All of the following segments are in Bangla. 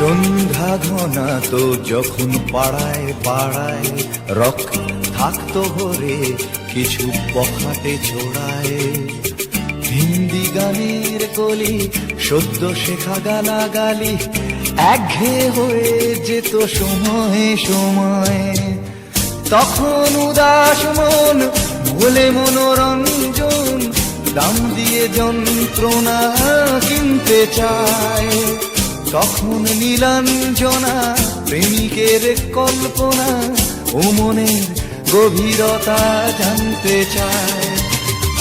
সন্ধ্যা তো যখন পাড়ায় পাড়ায় রক থাকতো ভরে, কিছু পখাটে ছোড়ায়। হিন্দি গানের কলি, সদ্য শেখা গালা গালি একঘেয়ে হয়ে যেত সময়ে সময়ে। তখন উদাস মন ভুলে মনোরঞ্জন, দাম দিয়ে যন্ত্রণা কিনতে চায়। তখন নীলাঞ্জনা, প্রেমিকের কল্পনা ও মনের গভীরতা জানতে চায়।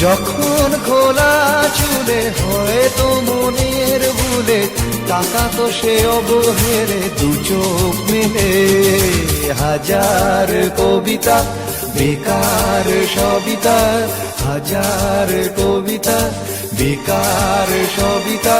যখন খোলা চুলে হয়তো মনের ভুলে টাকা তো সে অবহেলে, দু চোখ মেলে। হাজার কবিতা, বেকার সবিতা, হাজার কবিতা, বেকার সবিতা